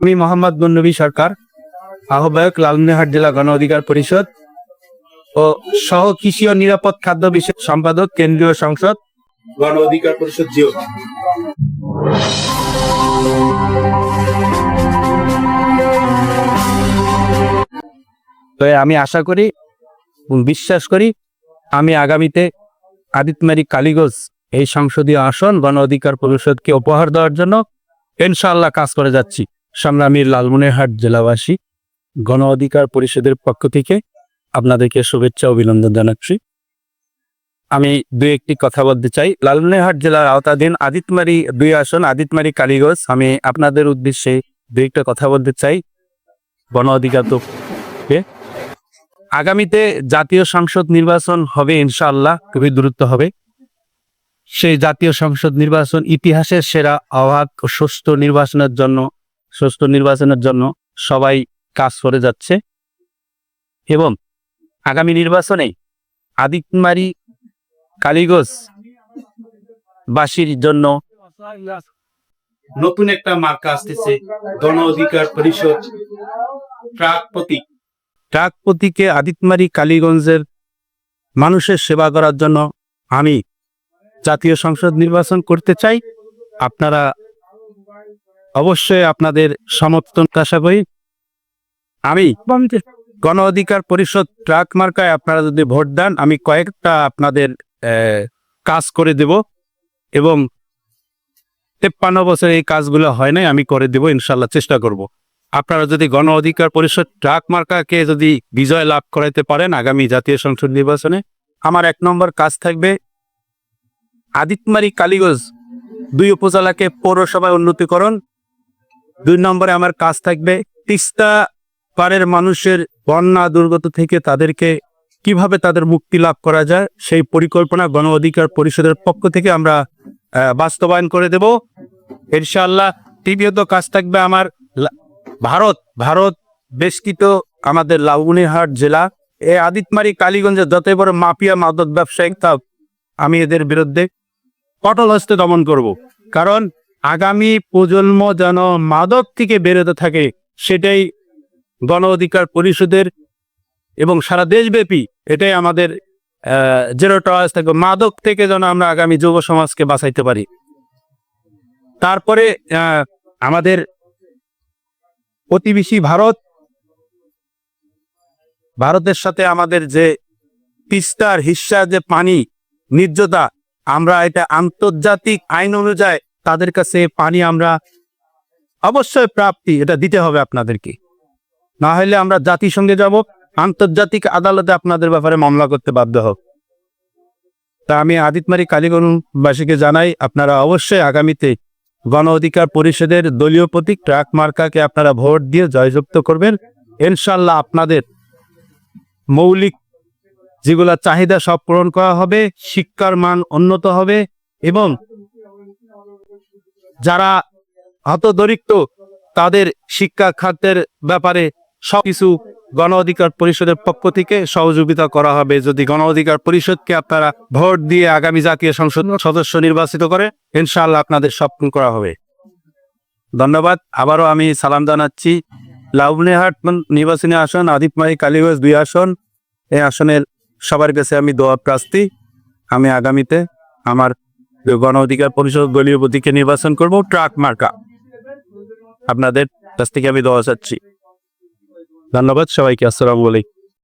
আমি মোহাম্মদ বন্নবী সরকার, আহ্বায়ক লালমনিরহাট জেলা গণ অধিকার পরিষদ ও সহ কৃষি ও নিরাপদ খাদ্য বিষয়ক সম্পাদক, কেন্দ্রীয় সংসদ গণ অধিকার পরিষদ জিও। তো আমি আশা করি বিশ্বাস করি আমি আগামীতে আদিতমারি কালীগঞ্জ এই সংসদীয় আসন গণ অধিকার পরিষদকে উপহার দেওয়ার জন্য ইনশাআল্লাহ কাজ করে যাচ্ছি। সংগ্রামীর লালমনিরহাট জেলাবাসী, গণ অধিকার পরিষদের পক্ষ থেকে আপনাদেরকে শুভেচ্ছা অভিনন্দন জানাচ্ছি। আমি দু একটি কথা বলতে চাই। লালমনিরহাট জেলার আওতাধীন আদিতমারি দুই আসন, আদিতমারি কালীগঞ্জ। আমি আপনাদের উদ্দেশ্যে দু একটা কথা বলতে চাই। গণ অধিকার তো আগামীতে জাতীয় সংসদ নির্বাচন হবে ইনশাআল্লাহ, খুবই দ্রুত হবে। সেই জাতীয় সংসদ নির্বাচন ইতিহাসের সেরা অবাধ ও সুষ্ঠু নির্বাচনের জন্য সুষ্ঠু নির্বাচনের জন্য সবাই কাজ করে যাচ্ছে। এবং আগামী নির্বাচনে আদিতমারি কালীগঞ্জ বাসীর জন্য নতুন একটা মার্কা আসতেছে, গণ অধিকার পরিষদ ট্রাক প্রতীক। ট্রাক প্রতীকে আদিতমারি কালীগঞ্জের মানুষের সেবা করার জন্য আমি জাতীয় সংসদ নির্বাচন করতে চাই। আপনারা অবশ্যই আপনাদের সমর্থন আশা করি। আমি গণ অধিকার পরিষদ ট্রাক মার্কায় আপনারা যদি ভোট দেন, আমি কয়েকটা আপনাদের কাজ করে দেব এবং তেপ্পান্ন বছর এই কাজগুলো হয় নাই, আমি করে দেব ইনশাল্লাহ চেষ্টা করব। আপনারা যদি গণ অধিকার পরিষদ ট্রাক মার্কাকে যদি বিজয় লাভ করাইতে পারেন আগামী জাতীয় সংসদ নির্বাচনে, আমার এক নম্বর কাজ থাকবে আদিতমারি কালীগঞ্জ দুই উপজেলাকে পৌরসভায় উন্নতিকরণ দুই নম্বরে আমার কাজ থাকবে তিস্তা পারের মানুষের বন্যা দুর্গত থেকে তাদেরকে কীভাবে তাদের মুক্তি লাভ করা যায়, সেই পরিকল্পনা গণ অধিকার পরিষদের পক্ষ থেকে আমরা বাস্তবায়ন করে দেব। ইনশাআল্লাহ তৃতীয়ত কাজ থাকবে আমার ভারত ভারত বেশকিত আমাদের লাউনিহাট জেলা। এ আদিতমারি কালীগঞ্জের যতই বড় মাফিয়া মাদক ব্যবসায়িক তা আমি এদের বিরুদ্ধে কঠোর হস্তে দমন করব। কারণ আগামী প্রজন্ম যেন মাদক থেকে বেরোতে থাকে, সেটাই গণ অধিকার পরিষদের এবং সারা দেশব্যাপী এটাই আমাদের জিরো টলারেন্স থাকবে মাদক থেকে যেন আমরা আগামী যুব সমাজকে বাঁচাইতে পারি। তারপরে আমাদের প্রতিবেশী ভারত, ভারতের সাথে আমাদের যে তিস্তার হিস্সা যে পানি নির্যতা আমরা এটা আন্তর্জাতিক আইন অনুযায়ী তাদের কাছে পানি আমরা অবশ্যই প্রাপ্তি, এটা দিতে হবে আপনাদেরকে। না হলে আমরা জাতিসংঘে যাব, আন্তর্জাতিক আদালতে আপনাদের ব্যাপারে মামলা করতে বাধ্য হব। তা আমি আদিতমারি কালীগঞ্জবাসীকে জানাই, আপনারা অবশ্যই আগামীতে গণ অধিকার পরিষদের দলীয় প্রতীক ট্রাক মার্কাকে আপনারা ভোট দিয়ে জয়যুক্ত করবেন। ইনশাল্লাহ আপনাদের মৌলিক যেগুলা চাহিদা সব পূরণ করা হবে, শিক্ষার মান উন্নত হবে এবং যারা হতদরিদ্র, তাদের শিক্ষা খাতের ব্যাপারে সবকিছু গণ অধিকার পরিষদের পক্ষ থেকে সহযোগিতা করা হবে। যদি গণ অধিকার পরিষদকে আপনারা ভোট দিয়ে আগামী জাতীয় সংসদ সদস্য নির্বাচিত করে, ইনশাআল্লাহ আপনাদের সব পূরণ করা হবে। ধন্যবাদ। আবারও আমি সালাম জানাচ্ছি। লাউবনিহাট নির্বাচনী আসন আদিতমাই কালীগঞ্জ দুই আসন। এই আসনের সবার কাছে আমি দোয়া প্রার্থী। আমি আগামীতে আমার গণ অধিকার পরিষদ দলীয় প্রতীকে নির্বাচন করব। ট্রাক মার্কা। আপনাদের কাছ থেকে আমি দেওয়া চাচ্ছি। ধন্যবাদ সবাইকে, আসসালামু আলাইকুম।